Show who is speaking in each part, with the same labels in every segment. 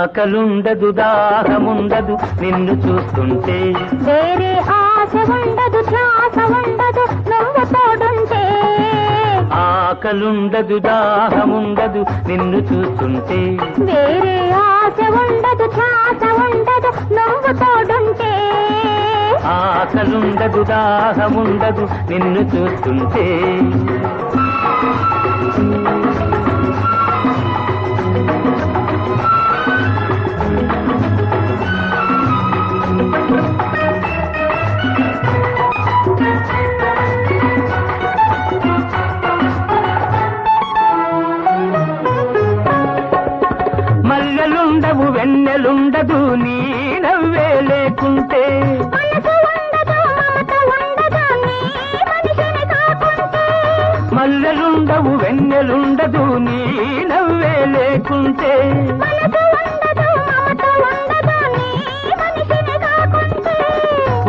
Speaker 1: ఆకలుండదు దాహముండదు నిన్ను చూస్తుంటే.
Speaker 2: వేరే ఆశ ఉండదు ధ్యాస ఉండదు నువ్వు తోడుంటే
Speaker 1: ఆకలుండదు దాహముండదు నిన్ను చూస్తుంటే.
Speaker 2: వేరే ఆశ ఉండదు ధ్యాస ఉండదు నువ్వు తోడుంటే
Speaker 1: ఆకలుండదు దాహముండదు నిన్ను చూస్తుంటే. వెన్నెలుండదు నీ నవ్వే లేకుంటే.
Speaker 2: ఉండదు ఉండదు
Speaker 1: మల్లెలుండవు వెన్నెలుండదు నీ నవ్వే లేకుంటే.
Speaker 2: ఉండదు ఉండదు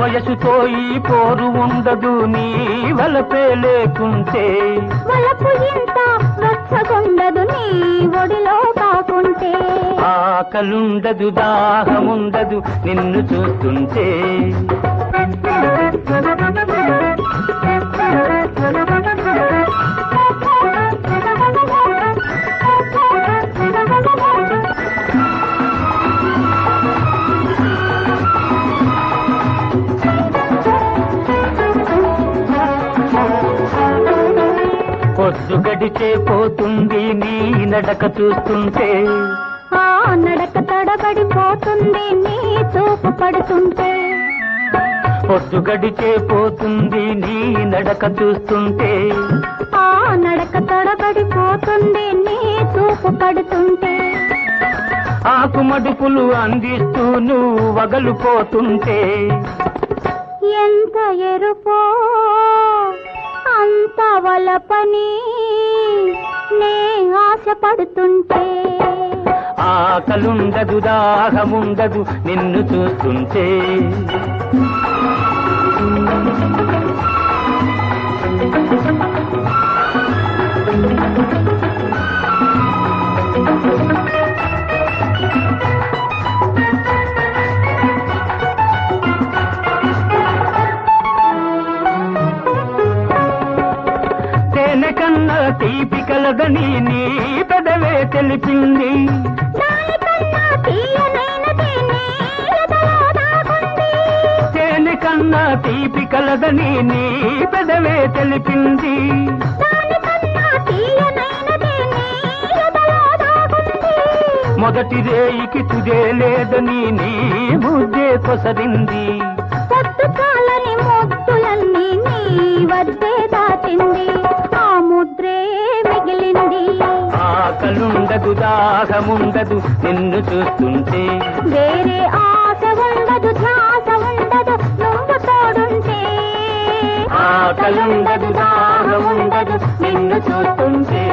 Speaker 1: వయసుతో ఈ పోరు ఉండదు నీ వలపే లేకుంటే.
Speaker 2: వలపు ఇంత వెచ్చగుండదు నీ ఒడిలో
Speaker 1: ఆకలుండదు దాహముండదు నిన్ను చూస్తుంటే. పొద్దు గడిచే పోతుంది నీ నడక చూస్తుంటే.
Speaker 2: నడక తడబడిపోతుంది నీ చూపు పడుతుంటే.
Speaker 1: పొద్దు గడిచే పోతుంది నీ నడక చూస్తుంటే.
Speaker 2: ఆ నడక తడబడిపోతుంది నీ చూపు పడుతుంటే.
Speaker 1: ఆకు మడుపులు అందిస్తూ నువ్వు వగలుపోతుంటే.
Speaker 2: ఎంత ఎరుపో అంత వలపని నే ఆశపడుతుంటే.
Speaker 1: ఆకలుండదు దాహముండదు నిన్ను చూస్తుంటే. కన్నా తీపి కలదని నీ పెదవే తెలిపింది. కన్నా తీపి కలదని నీ పెదవే తెలిపింది. మొదటి రేయికి తుదే లేదని నీ ముద్దే కొసరింది. ఆకలుండదు దాహముండదు నిన్ను చూస్తుంటే.
Speaker 2: వేరే ఆశ ఉండదు ధ్యాస ఉండదు నువ్వు తోడుంటే
Speaker 1: ఆకలుండదు దాహముండదు నిన్ను చూస్తుంటే.